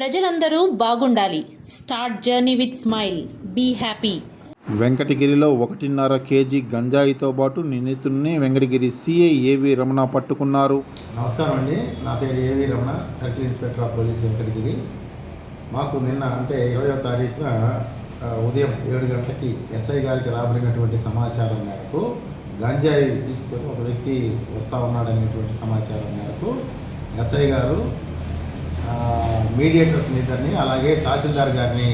ప్రజలందరూ బాగుండాలి. Start journey with smile. Be happy. వెంకటగిరిలో ఒకటిన్నర కేజీ గంజాయితో పాటు నిందితుడిని వెంకటగిరి సిఐ ఏవి రమణ పట్టుకున్నారు. నమస్కారం అండి. నా పేరు A V Ramana circle inspector of police Venkatagiri. మాకు నిన్న అంటే ఇరవయో తారీఖున ఉదయం ఏడు గంటలకి ఎస్ఐ గారికి రాబడినటువంటి సమాచారం మేరకు గంజాయి తీసుకొని ఒక వ్యక్తి వస్తూ ఉన్నాడనేటువంటి సమాచారం మేరకు ఎస్ఐ గారు మీడియేటర్స్ ఇద్దరిని అలాగే తహసీల్దార్ గారిని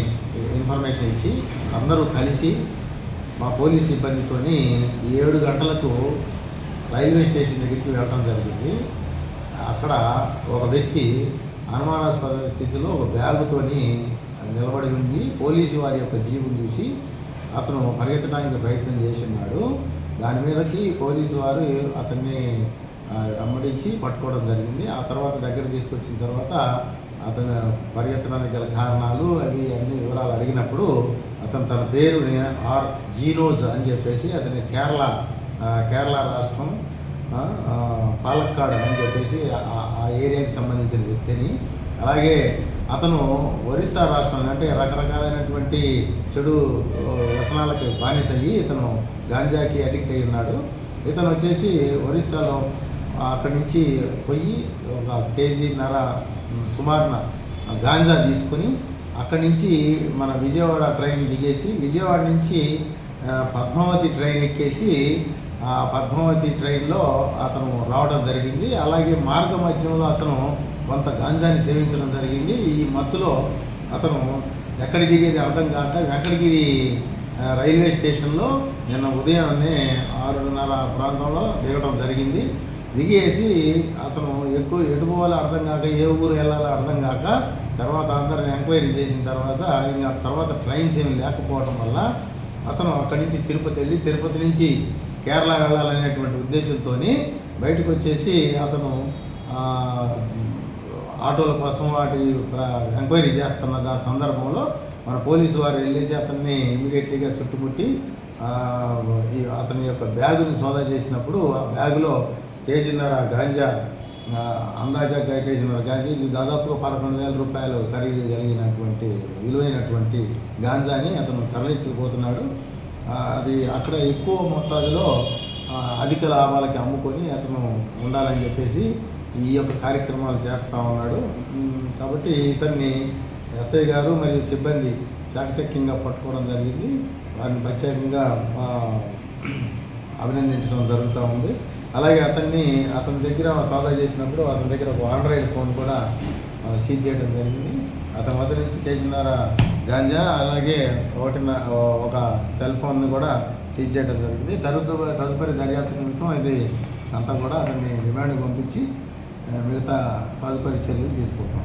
ఇన్ఫర్మేషన్ ఇచ్చి అందరూ కలిసి మా పోలీస్ సిబ్బందితో ఏడు గంటలకు రైల్వే స్టేషన్ దగ్గరికి వెళ్ళడం జరిగింది. అక్కడ ఒక వ్యక్తి అనుమానాస్పద స్థితిలో ఒక బ్యాగుతోని నిలబడి ఉంది పోలీసు వారి యొక్క జీవుని చూసి అతను పరిగెత్తడానికి ప్రయత్నం చేస్తున్నాడు. దాని మీదకి పోలీసు వారు అతన్ని అమ్మడించి పట్టుకోవడం జరిగింది. ఆ తర్వాత దగ్గర తీసుకొచ్చిన తర్వాత అతను పరిగెత్తడానికి గల కారణాలు అవి అన్ని వివరాలు అడిగినప్పుడు అతను తన పేరుని ఆర్ జీనోజ్ అని చెప్పేసి అతని కేరళ కేరళ రాష్ట్రం పాలక్కాడు పాలక్కాడ్ అని చెప్పేసి ఆ- ఏరియాకి సంబంధించిన వ్యక్తిని. అలాగే అతను ఒరిస్సా రాష్ట్రం అంటే రకరకాలైనటువంటి చెడు వ్యసనాలకి బానిసయ్యి ఇతను గాంజాకి అడిక్ట్ అయి ఉన్నాడు ఇతను వచ్చేసి ఒరిస్సాలో అక్కడి నుంచి పోయి ఒక కేజీన్నర సుమారున గాంజా తీసుకుని అక్కడి నుంచి మన విజయవాడ ట్రైన్ దిగేసి విజయవాడ నుంచి పద్మావతి ట్రైన్ ఎక్కేసి ఆ పద్మావతి ట్రైన్లో అతను రావడం జరిగింది. అలాగే మార్గ మధ్యంలో అతను కొంత గాంజాని సేవించడం జరిగింది. ఈ మత్తులో అతను ఎక్కడ దిగేది అర్థం కాక వెంకటగిరి రైల్వే స్టేషన్లో నిన్న ఉదయాన్నే ఆరున్నర ప్రాంతంలో దిగడం జరిగింది. దిగేసి అతను ఎక్కువ ఎటు పోవాలో అర్థం కాక ఏ ఊరు వెళ్ళాలో అర్థం కాక తర్వాత అందరిని ఎంక్వైరీ చేసిన తర్వాత ఇంకా తర్వాత ట్రైన్స్ ఏమి లేకపోవడం వల్ల అతను అక్కడి నుంచి తిరుపతి వెళ్ళి తిరుపతి నుంచి కేరళ వెళ్ళాలనేటువంటి ఉద్దేశంతో బయటకు వచ్చేసి అతను ఆటోల కోసం వాటి ఎంక్వైరీ చేస్తున్న దాని సందర్భంలో మన పోలీసు వారు వెళ్ళేసి అతన్ని ఇమీడియట్లీగా చుట్టుముట్టి అతని యొక్క బ్యాగుని సోదా చేసినప్పుడు ఆ బ్యాగులో కేజీన్నర గాంజా ఆ, అందాజా కేజీన్నర గాంజా ఇది దాదాపుగా పదకొండు వేల రూపాయలు ఖరీదు కలిగినటువంటి విలువైనటువంటి గాంజాని అతను తరలించిపోతున్నాడు అది అక్కడ ఎక్కువ మొత్తాలలో అధిక లాభాలకి అమ్ముకొని అతను ఉండాలని చెప్పేసి ఈ యొక్క కార్యక్రమాలు చేస్తూ ఉన్నాడు. కాబట్టి ఇతన్ని ఎస్ఐ గారు మరియు సిబ్బంది చాకచక్యంగా పట్టుకోవడం జరిగింది. వారిని ప్రత్యేకంగా అభినందించడం జరుగుతూ ఉంది. అలాగే అతన్ని అతని దగ్గర సాదా చేసినప్పుడు అతని దగ్గర ఒక ఆండ్రాయిడ్ ఫోన్ కూడా సీజ్ చేయడం జరిగింది. అతని వద్ద నుంచి కేజీన్నర గాంజా అలాగే ఒకటి ఒక సెల్ ఫోన్ని కూడా సీజ్ చేయడం జరిగింది. తదుపరి తదుపరి దర్యాప్తు నిమిత్తం ఇది అంతా కూడా అతన్ని రిమాండ్కి పంపించి మిగతా తదుపరి చర్యలు తీసుకుంటాం.